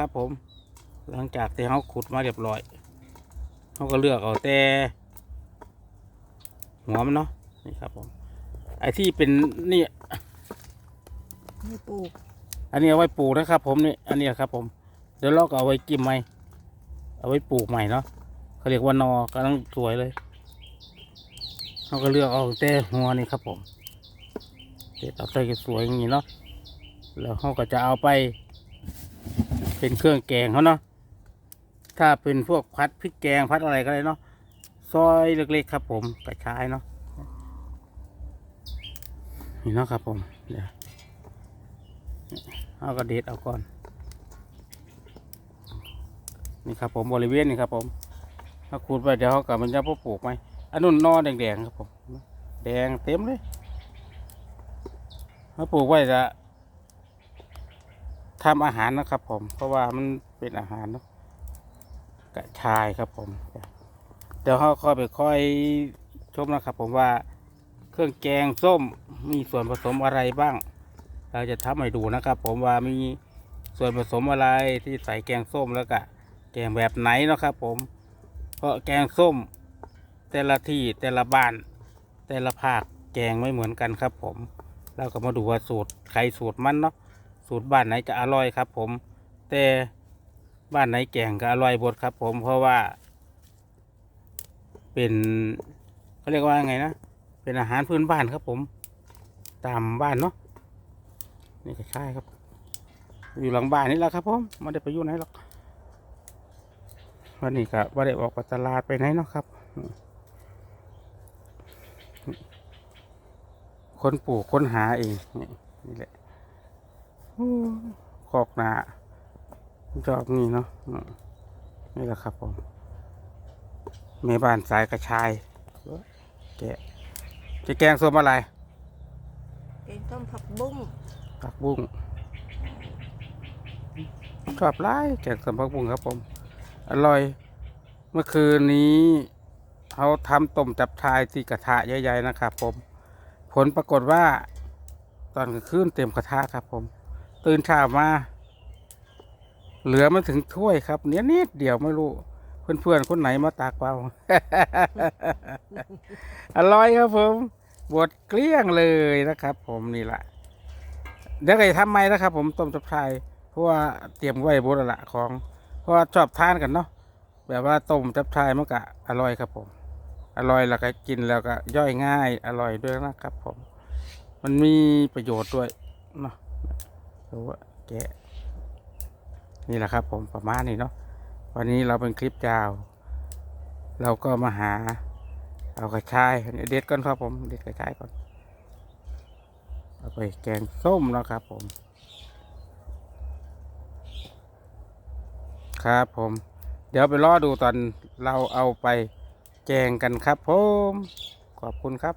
ครับผม หลังจากที่เขาขุดมาเรียบร้อยเขาก็เลือกเอาแต่หัวมันเนาะนี่ครับผม ไอ้ที่เป็นนี่ไม่ปลูก อันนี้เอาไว้ปลูกนะครับ ผมนี่อันนี้ครับ ผมเดี๋ยวเราก็เอาไว้กิมใหม่เอาไว้ปลูกใหม่เนาะเขาเรียกว่านอกำลังสวยเลยเขาก็เลือกเอาแต่หัวนี่ครับผมเด็ดเอาใส่สวยอย่างนี้เนาะแล้วเขาก็จะเอาไป เป็นเครื่องแกงเขาเนาะถ้าเป็นพวกพัดพริกแกงพัดอะไรก็ได้เนาะซอยเล็กๆครับ ผมกระชายเนาะนี่เนาะครับผมเดี๋ยวเอากระเด็ดเอาก่อน นี่ครับผมบริเวณนี่ครับ ผมถ้าขูดไปเดี๋ยวเขากับมันจะพอปลูกไหมอันนู้นนอแดงๆครับผม แดงเต็มเลยถ้าปลูกไว้จะ ทำอาหารนะครับ ผม เพราะว่ามันเป็นอาหารกระชายครับผมเดี๋ยวเขาค่อยไปค่อยชมนะครับ ผมว่าเครื่องแกงส้มมีส่วนผสมอะไรบ้าง เราจะทำให้ดูนะครับ ผมว่ามีส่วนผสมอะไรที่ใส่แกงส้มแล้วก็แกงแบบไหนนะครับ ผม เพราะแกงส้ม แต่ละที่แต่ละบ้าน แต่ละภาคแกงไม่เหมือนกันครับ ผม เราก็มาดูว่าสูตรใครสูตรมันเนาะ สูตรบ้านไหนจะอร่อยครับ ผมแต่บ้านไหนแกงก็อร่อยหมดครับ ผมเพราะว่า เป็นเขาเรียกว่าไงนะเป็นอาหารพื้นบ้านครับผม ตามบ้านเนาะนี่ก็ใช่ครับ อยู่หลังบ้านนี่แหละครับผมไม่ได้ไปอยู่ไหนหรอกวันนี้ก็ไม่ได้ออกไปตลาดไปไหนเนาะครับ คนปลูกคนหาเองนี่นี่แหละ คอกหนาจอกนี่เนาะอืมนี่แหละครับผมแม่บ้านสายกระชายแกะจะแกงส้มอะไรแกงต้มผักบุ้งผักบุ้งชอบไล่แกงส้มผักบุ้งครับผม อร่อย เมื่อคืนนี้เขาทำต้มจับชายที่กระทะใหญ่ๆนะครับผม ผลปรากฏว่า ตอนกลางคืนเต็มกระทะครับผม ตื่นเช้ามา เหลือมาถึงถ้วยครับ เนี้ยนิดเดียวไม่รู้ เพื่อนๆคนไหนมาตากเปล่า อร่อยครับผมบดเกลี้ยงเลยนะครับ ผมนี่แหละเดี๋ยวก็จะทำใหมนะครับ ผมต้มจับชายเพราะว่าเตรียมไว้บนละของ เพราะชอบทานกันเนาะแบบว่าต้มจับชายมันก็อร่อยครับผม อร่อยแล้วก็กินแล้วก็ย่อยง่าย อร่อยด้วยนะครับ ผม มันมีประโยชน์ด้วยเนาะ ดูว่าแกะ นี่แหละครับผมประมาณนี้เนาะวันนี้เราเป็นคลิปยาว เราก็มาหา เอากระชายเด็ดก่อนครับผมเด็ดกระชายก่อนเอาไปแกงส้มแล้วครับผม ครับผม เดี๋ยวไปรอดูตอนเราเอาไปแกงกันครับผม ขอบคุณครับ